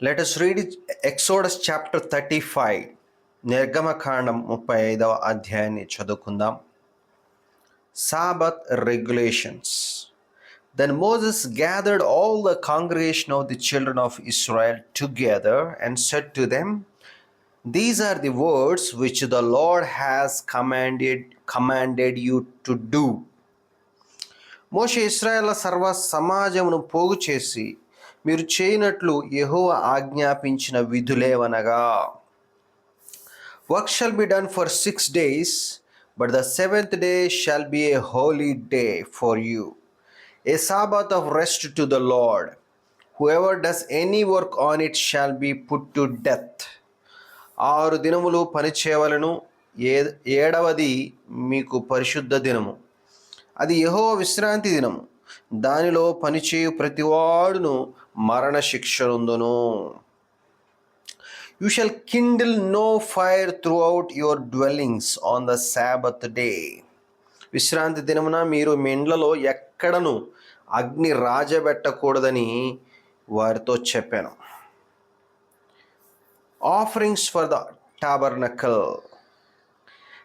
Let us read Exodus chapter thirty five నిర్గమకాండం ముప్పై ఐదవ అధ్యాయాన్ని చదువుకుందాం. Sabbath regulations then Moses gathered all the congregation of the children of Israel together and said to them these are the words which the Lord has commanded commanded you to do Moshe Israel సర్వ సమాజమును పోగు చేసి మీరు చేయనట్లు యెహోవ ఆజ్ఞాపించిన విధులేవనగా work shall be done for six days but the seventh day shall be a holy day for you a Sabbath of rest to the Lord whoever does any work on it shall be put to death ఆరు దినములు పని చేయవలను ఏ ఏడవది మీకు పరిశుద్ధ దినము. అది యహో విశ్రాంతి దినము. దానిలో పనిచేయు ప్రతివాడును మరణ మరణశిక్షనుందును. You shall kindle no fire throughout your dwellings on the Sabbath day విశ్రాంతి దినమున మీరు మీ ఇండ్లలో ఎక్కడను అగ్ని రాజబెట్టకూడదని వారితో చెప్పాను. Offerings for the taber tabernacle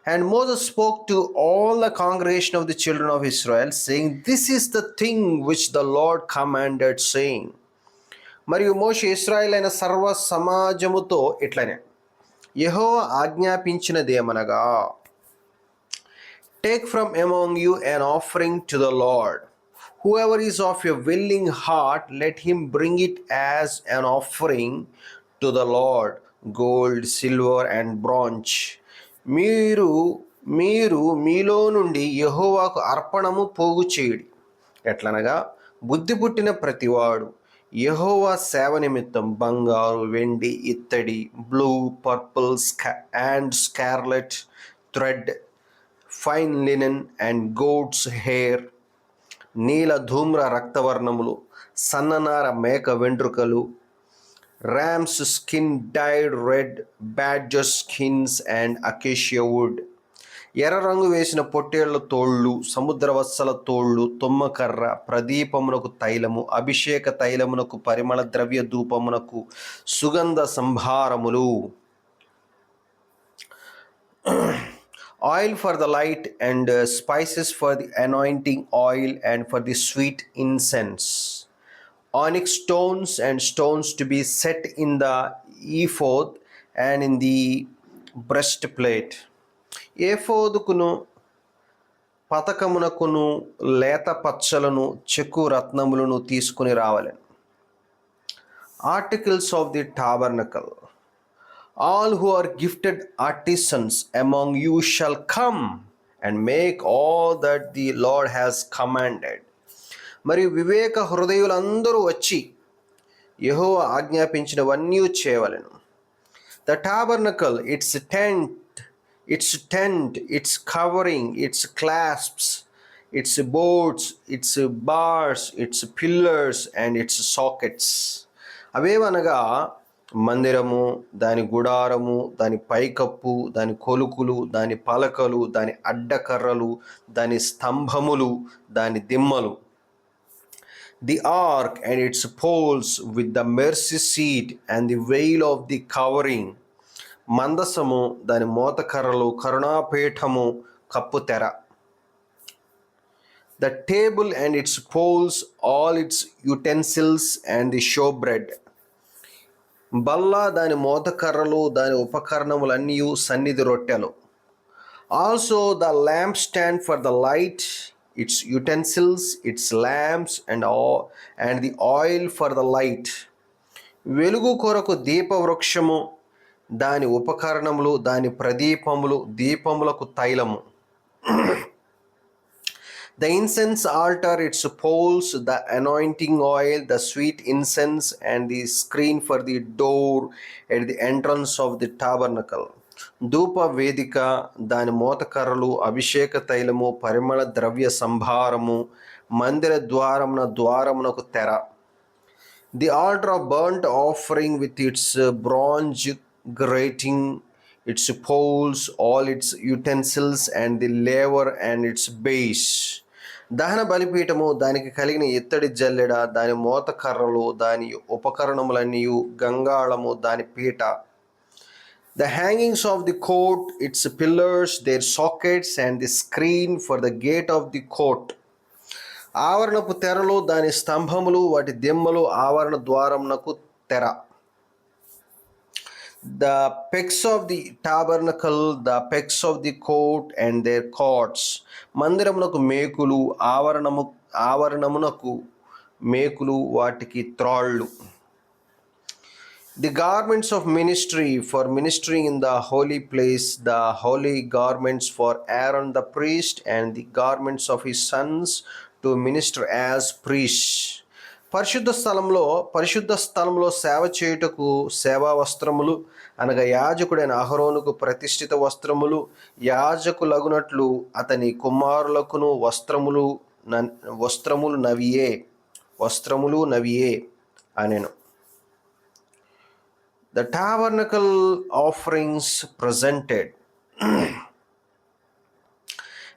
and Moses spoke to all the congregation of the children of Israel saying this is the thing which the Lord commanded saying మరియు మోషి ఇస్రాయల్ అయిన సర్వ సమాజముతో ఇట్లనే యహో ఆజ్ఞాపించినదేమనగా take from among you an offering to the Lord whoever is of your willing heart let him bring it as an offering to the Lord gold silver and bronze మీరు మీరు మీలో నుండి యహోవాకు అర్పణము పోగు చేయుడి ఎట్లనగా బుద్ధి పుట్టిన ప్రతివాడు యెహోవా సేవ నిమిత్తం బంగారు వెండి ఇత్తడి blue purple scar and scarlet thread fine linen and goats hair నీల ధూమ్ర రక్తవర్ణములు సన్ననార మేక వెంట్రుకలు rams skin dyed red badger skins and acacia wood. ఎర్ర రంగు వేసిన పొట్టేళ్ళ తోళ్ళు సముద్రవత్సల తోళ్ళు తుమ్మకర్ర ప్రదీపమునకు తైలము అభిషేక తైలమునకు పరిమళ ద్రవ్య ధూపమునకు సుగంధ సంభారములు oil for the light and spices for the anointing oil and for the sweet incense onyx stones and stones to be set in the ephod and in the breastplate ఏఫోదుకును పతకమునకును లేత పచ్చలను చెక్కు రత్నములను తీసుకుని రావాలని. Articles of the tabernacle all who are gifted artisans among you shall come and make all that the Lord has commanded మరి వివేక హృదయులందరూ వచ్చి యహో ఆజ్ఞాపించినవన్నీ చేయవలెను. The tabernacle its tent its tent its covering its clasps its boards its bars its pillars and its sockets అవేవనగా మందిరము దాని గుడారము దాని పైకప్పు దాని కొలుకులు దాని పలకలు దాని అడ్డకర్రలు దాని స్తంభములు దాని దిమ్మలు. The ark and its poles with the mercy seat and the veil of the covering మందసము దాని మోతకర్రలు కరుణాపీఠము కప్పు తెర the table and its poles all its utensils and the showbread బల్ల దాని మోతకర్రలు దాని ఉపకరణములన్నీ సన్నిధి రొట్టెలు. Also the lampstand for the light its utensils its lamps and and the oil for the light వెలుగు కొరకు దీపవృక్షము దాని ఉపకరణములు దాని ప్రదీపములు దీపములకు తైలము. The incense altar its poles the anointing oil the sweet incense and the screen for the door at the entrance of the tabernacle ధూప వేదిక దాని మూతకర్రలు అభిషేక తైలము పరిమళ ద్రవ్య సంభారము మందిర ద్వారమున ద్వారమునకు తెర. The altar of burn offering with its bronze grating its poles, all its utensils and the lever and its base. దహన బలిపీఠము దానికి కలిగిన ఇత్తడి జల్లెడ దాని మోతకర్రలు దాని ఉపకరణములన్నీ గంగాళము దాని పీట. The hangings of the court its pillars their sockets and the screen for the gate of the court ఆవరణపు తెరలు దాని స్తంభములు వాటి దిమ్మలు ఆవరణ ద్వారమునకు తెర. The pegs of the tabernacle, the pegs of the court and their cords. మందిరమునకు మేకులు ఆవరణము ఆవరణమునకు మేకులు వాటికి త్రాళ్ళు the garments of ministry for ministry in the holy place the holy garments for Aaron the priest and the garments of his sons to minister as priest పరిశుద్ధ స్థలంలో పరిశుద్ధ స్థలంలో సేవ చేయుటకు సేవా వస్త్రములు అనగా యాజకుడైన అహరోనుకు ప్రతిష్ఠిత వస్త్రములు యాజకులగునట్లు అతని కుమారులకును వస్త్రములు వస్త్రములు నవియే వస్త్రములు నవియే అనెను. The tabernacle offerings presented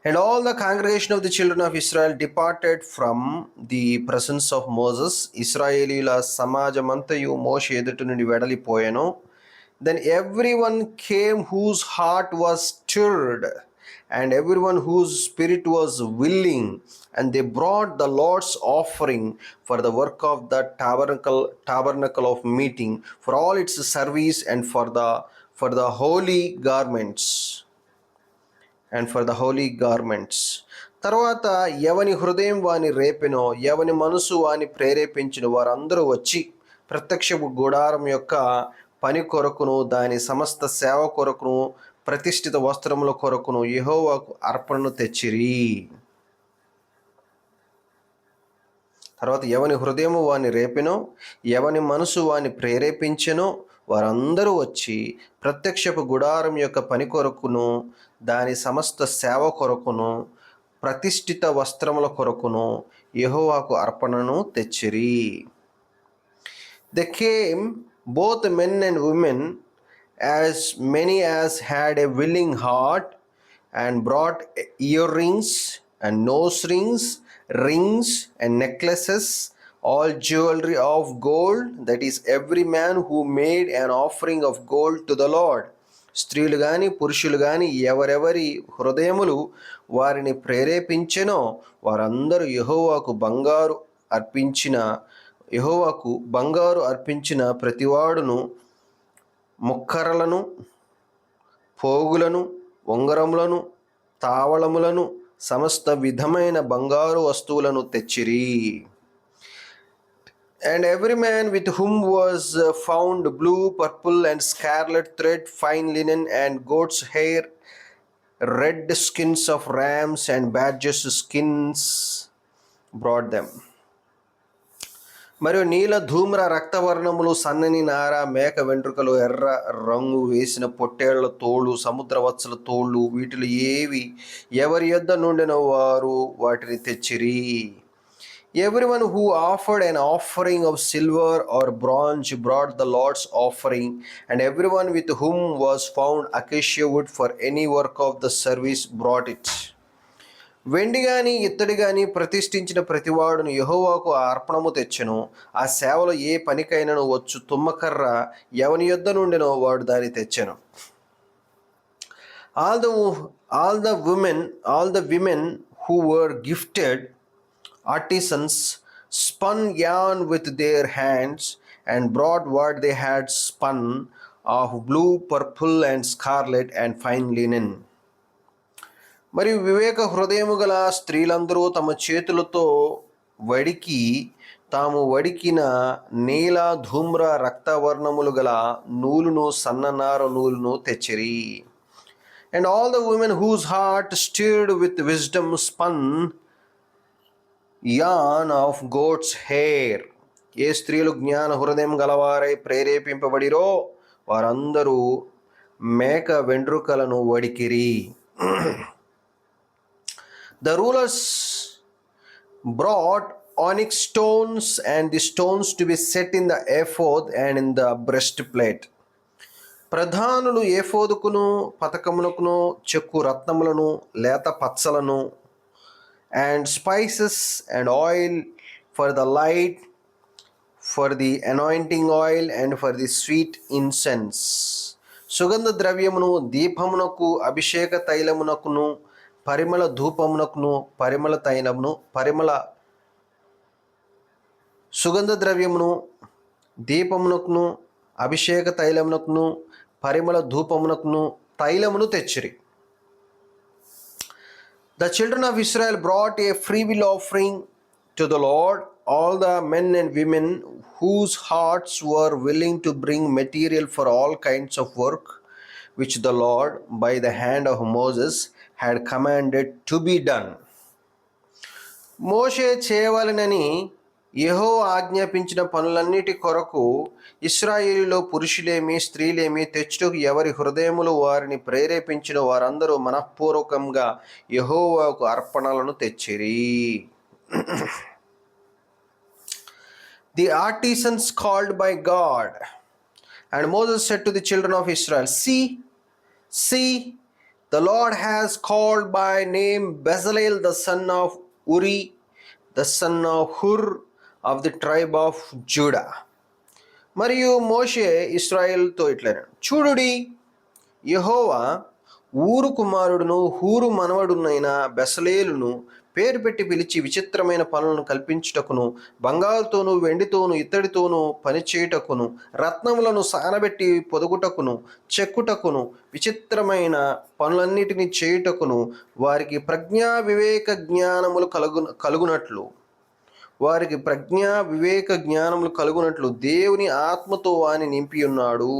and all the congregation of the children of Israel departed from the presence of Moses. ఇస్రాయేలీల సమాజమంతయు మోషే ఎదుటి నుండి వెడలిపోయాను Then everyone came whose heart was stirred, and everyone whose spirit was willing, and they brought the Lord's offering for the work of the tabernacle, tabernacle of meeting, for all its service, and for the for the holy garments. and for the holy garments తర్వాత ఎవని హృదయం వాని రేపెనో ఎవని మనసు వాని ప్రేరేపించిన వారందరూ వచ్చి ప్రత్యక్ష గుడారం యొక్క పని కొరకును దాని సమస్త సేవ కొరకును ప్రతిష్ఠిత వస్త్రముల కొరకును యహోవాకు అర్పణను తెచ్చిరి. తర్వాత ఎవని హృదయము వాని రేపినో ఎవని మనసు వాని ప్రేరేపించెనో వారందరూ వచ్చి ప్రత్యక్షపు గుడారం యొక్క పని కొరకును దాని సమస్త సేవ కొరకును ప్రతిష్ఠిత వస్త్రముల కొరకును యహోవాకు అర్పణను తెచ్చిరి. They came both men and women as many as had a willing heart and brought earrings and nose rings rings and necklaces all jewellery of gold that is every man who made an offering of gold to the Lord స్త్రీలు కానీ పురుషులు కానీ ఎవరెవరి హృదయములు వారిని ప్రేరేపించెనో వారందరూ యహోవాకు బంగారు అర్పించిన యహోవాకు బంగారు అర్పించిన ప్రతివాడును ముక్కరలను పోగులను ఉంగరములను తావళములను సమస్త విధమైన బంగారు వస్తువులను తెచ్చిరి. And every man with whom was uh, found blue, purple, and scarlet thread, fine linen, and goat's hair, red skins of rams, and badgers' skins, brought them. మరియు నీల ధూమ్ర రక్తవర్ణములు సన్నని నార మేక వెంట్రుకలు ఎర్ర రంగు వేసిన పొట్టేళ్ళ తోళ్ళు సముద్రవత్సల తోళ్ళు వీటిలో ఏవి ఎవరి యొద్ద నుండిన వారు వాటిని తెచ్చిరి everyone who offered an offering of silver or bronze brought the Lord's offering and everyone with whom was found acacia wood for any work of the service brought it వెండి కానీ ఇత్తడి కానీ ప్రతిష్ఠించిన ప్రతివాడును యహోవాకు అర్పణము తెచ్చను. ఆ సేవలో ఏ పనికైనను వచ్చు తుమ్మకర్ర ఎవని యుద్ధ నుండినో వాడు దాన్ని తెచ్చను. All the all the women all the women who were gifted artisans spun yarn with their hands and brought what they had spun of blue purple and scarlet and fine linen. మరియు వివేక హృదయము గల స్త్రీలందరూ తమ చేతులతో వడికి తాము వడికిన నీల ధూమ్ర రక్తవర్ణములు గల నూలును సన్ననార నూలును తెచ్చిరి and all the women whose heart stirred with wisdom spun yarn of goats hair ఏ స్త్రీలు జ్ఞాన హృదయం గలవారై ప్రేరేపింపబడిరో వారందరూ మేక వెండ్రుకలను వడికిరి. The rulers brought onyx stones and the stones to be set in the ephod and in the breastplate ప్రధానులు ఏ ఏఫోదుకును పథకములకును చెక్కు రత్నములను లేత పచ్చలను and spices and oil for the light, for the anointing oil, and for the sweet incense. సుగంధ ద్రవ్యమును దీపమునకు అభిషేక తైలమునకును పరిమళ ధూపమునకును పరిమళ తైలమును పరిమళ సుగంధ ద్రవ్యమును దీపమునకును అభిషేక తైలమునకును పరిమళ ధూపమునకును తైలమును తెచ్చిరి The children of Israel brought a freewill offering to the Lord, all the men and women whose hearts were willing to bring material for all kinds of work, which the Lord, by the hand of Moses, had commanded to be done. మోషే చేయవలనని యహో ఆజ్ఞాపించిన పనులన్నిటి కొరకు ఇస్రాయేలీలో పురుషులేమి స్త్రీలేమి తెచ్చుటకు ఎవరి హృదయములు వారిని ప్రేరేపించిన వారందరూ మనఃపూర్వకంగా యహోవాకు అర్పణలను తెచ్చిరి. The artisans called by God and Moses said to the children of Israel see see the Lord has called by name Bezalel the son of Uri the son of Hur of the tribe of Judah. మరియు మోషే ఇస్రాయేల్తో ఇట్లా చూడుడి యెహోవా ఊరు కుమారుడును హూరు మనవడునైన బెసలేలును పేరు పెట్టి పిలిచి విచిత్రమైన పనులను కల్పించుటకును బంగారుతోనూ వెండితోనూ ఇత్తడితోనూ పనిచేయుటకును రత్నములను సానబెట్టి పొదుగుటకును చెక్కుటకును విచిత్రమైన పనులన్నిటినీ చేయుటకును వారికి ప్రజ్ఞా వివేక జ్ఞానములు కలుగు కలుగునట్లు. వారికి ప్రజ్ఞ వివేక జ్ఞానములు కలుగునట్లు దేవుని ఆత్మతో వాని నింపి ఉన్నాడు.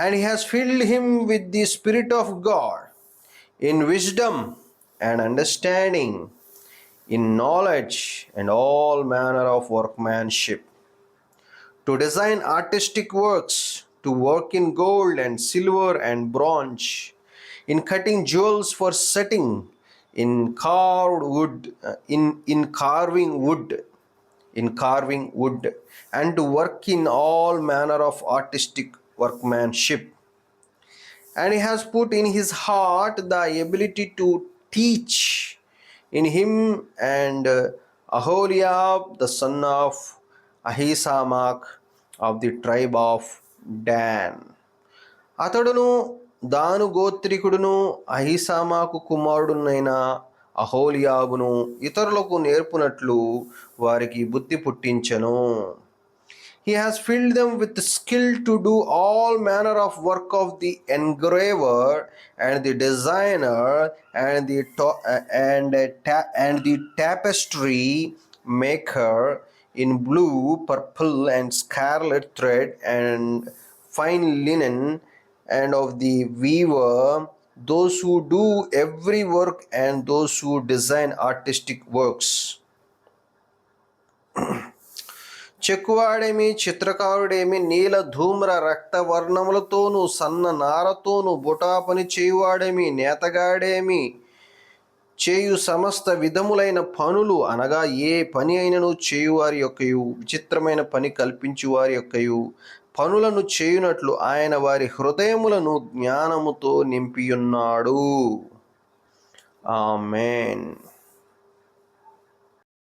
And he filled filled him with the spirit of God in wisdom and understanding in knowledge and all manner of workmanship to design artistic works to work in gold and silver and bronze in cutting jewels for setting in carved wood, uh, in, in carving wood, in carving wood, and to work in all manner of artistic workmanship. And he has put in his heart the ability to teach in him and uh, Aholiab, the son of Ahisamach of the tribe of Dan. అతడును దాను గోత్రికుడును అహిసామాకు కుమారుడునైన అహోలియాబును ఇతరులకు నేర్పునట్లు వారికి బుద్ధి పుట్టించను. He has filled them with skill to do all manner of work of the engraver and the designer and the and and the tapestry maker in blue purple and scarlet thread and fine linen and of the weaver, those who do every work and those who design artistic works. చెక్కువాడేమి చిత్రకారుడేమి నీల ధూమ్ర రక్తవర్ణములతోనూ సన్న నారతోనూ బుటా పని చేయువాడేమి నేతగాడేమి చేయు సమస్త విధములైన పనులు అనగా ఏ పని అయినను చేయువారి యొక్కయు విచిత్రమైన పని కల్పించు వారి యొక్కయు పనులను చేయునట్లు ఆయన వారి హృదయములను జ్ఞానముతో నింపియున్నాడు. ఆమెన్.